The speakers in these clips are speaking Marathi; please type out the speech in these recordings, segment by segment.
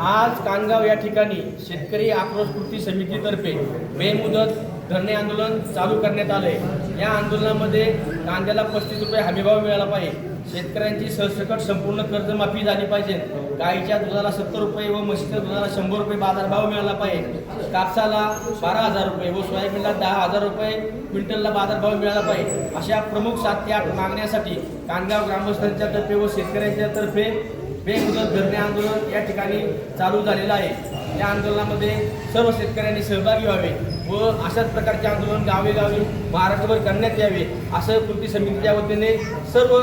आज कानगाव या ठिकाणी शेतकरी आक्रोश कृती समितीतर्फे बेमुदत धरणे आंदोलन चालू करण्यात आले या आंदोलनामध्ये कांद्याला पस्तीस रुपये हमीभाव मिळाला पाहिजे. शेतकऱ्यांची सरसकट संपूर्ण कर्जमाफी झाली पाहिजे. गाईच्या दुधाला सत्तर रुपये व म्हशीच्या दुधाला शंभर रुपये बाजारभाव मिळाला पाहिजे. कापसाला बारा हजार रुपये व सोयाबीनला दहा हजार रुपये क्विंटलला बाजारभाव मिळाला पाहिजे. अशा प्रमुख सात ते आठ मागण्यासाठी कानगाव ग्रामस्थांच्या तर्फे व शेतकऱ्यांच्या तर्फे बेमुदत धरणे आंदोलन या ठिकाणी चालू झालेलं आहे. या आंदोलनामध्ये सर्व शेतकऱ्यांनी सहभागी व्हावे व अशाच प्रकारचे आंदोलन गावेगावी महाराष्ट्रभर करण्यात यावे असं कृती समितीच्या वतीने सर्व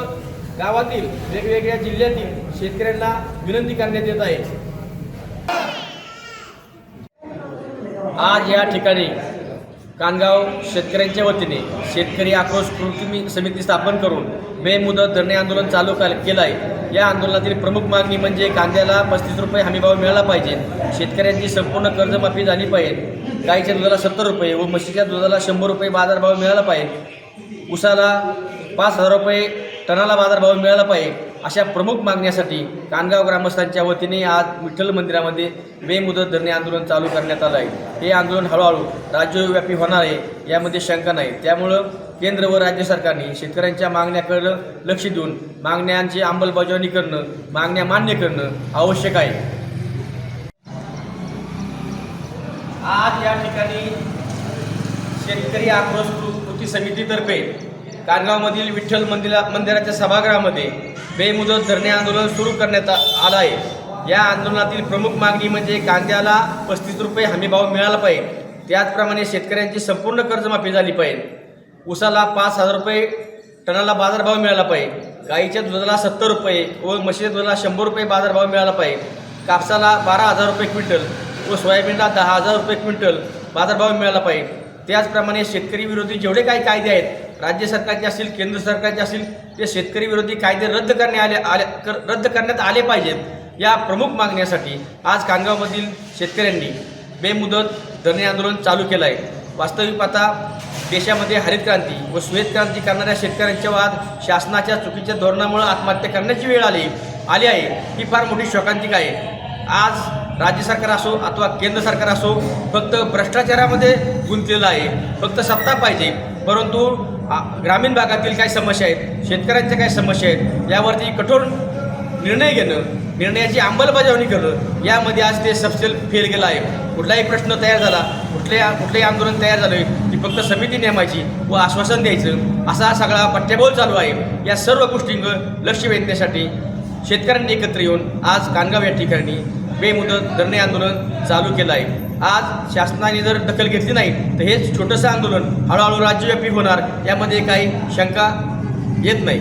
गावातील वेगवेगळ्या जिल्ह्यातील शेतकऱ्यांना विनंती करण्यात येत आहे. आज या ठिकाणी कानगाव शेतकऱ्यांच्या वतीने शेतकरी आक्रोश कृती समिती स्थापन करून बेमुदत धरणे आंदोलन चालू केलं आहे या आंदोलनातील प्रमुख मागणी म्हणजे कांद्याला पस्तीस रुपये हमीभाव मिळाला पाहिजे. शेतकऱ्यांची संपूर्ण कर्जमाफी झाली पाहिजे. गाईच्या दुधाला सत्तर रुपये व म्हशीच्या दुधाला शंभर रुपये बाजारभाव मिळाला पाहिजे. उसाला पाच हजार रुपये टनाला बाजारभाव मिळाला पाहिजे. अशा प्रमुख मागण्यासाठी कानगाव ग्रामस्थांच्या वतीने आज विठ्ठल मंदिरामध्ये बेमुदत धरणे आंदोलन चालू करण्यात आलं आहे. हे आंदोलन हळूहळू राज्यव्यापी होणार आहे यामध्ये शंका नाही. त्यामुळं केंद्र व राज्य सरकारने शेतकऱ्यांच्या मागण्याकडं लक्ष देऊन मागण्यांची अंमलबजावणी करणं मागण्या मान्य करणं आवश्यक आहे. आज या ठिकाणी शेतकरी आक्रोश कृती समितीतर्फे कारगावमधील विठ्ठल मंदिरा मंदिराच्या सभागृहामध्ये बेमुदत धरणे आंदोलन सुरू करण्यात आलं आहे या आंदोलनातील प्रमुख मागणी म्हणजे कांद्याला पस्तीस रुपये हमीभाव मिळाला पाहिजे. त्याचप्रमाणे शेतकऱ्यांची संपूर्ण कर्जमाफी झाली पाहिजे. उसाला पाच हजार रुपये टनाला बाजारभाव मिळाला पाहिजे. गाईच्या दुधाला सत्तर रुपये व म्हशीच्या दुधाला शंभर रुपये बाजारभाव मिळाला पाहिजे. कापसाला बारा हजार रुपये क्विंटल व सोयाबीनला दहा हजार रुपये क्विंटल बाजारभाव मिळाला पाहिजे. त्याचप्रमाणे शेतकरी विरोधी जेवढे काही कायदे आहेत राज्य सरकारचे असतील केंद्र सरकारचे असतील ते शेतकरी विरोधी कायदे रद्द करण्यात आले आले कर- रद्द करण्यात आले पाहिजेत. या प्रमुख मागण्यासाठी आज खानगावमधील शेतकऱ्यांनी बेमुदत धरणे आंदोलन चालू केलं आहे वास्तविक आता देशामध्ये हरित क्रांती व श्वेत क्रांती करणाऱ्या शेतकऱ्यांच्या वाद शासनाच्या चुकीच्या धोरणामुळे आत्महत्या करण्याची वेळ आली. आली आहे. ही फार मोठी शोकांतिक आहे. आज राज्य सरकार असो अथवा केंद्र सरकार असो फक्त भ्रष्टाचारामध्ये गुंतलेलं आहे. फक्त सत्ता पाहिजे. परंतु ग्रामीण भागातील काय समस्या आहेत शेतकऱ्यांच्या काय समस्या आहेत यावरती कठोर निर्णय घेणं निर्णयाची अंमलबजावणी करणं यामध्ये आज ते सबसेल फेल गेलं आहे. कुठलाही प्रश्न तयार झाला कुठल्या कुठलंही आंदोलन तयार झालं की फक्त समिती नेमायची व आश्वासन द्यायचं असा सगळा पट्ट्याबोल चालू आहे. या सर्व गोष्टींवर लक्ष वेधण्यासाठी शेतकऱ्यांनी एकत्र येऊन आज कानगाव या ठिकाणी बेमुदत धरणे आंदोलन चालू केलं आहे. आज शासनाने जर दखल घेतली नाही तर हेच छोटंसं आंदोलन हळूहळू राज्यव्यापी होणार यामध्ये काही शंका येत नाही.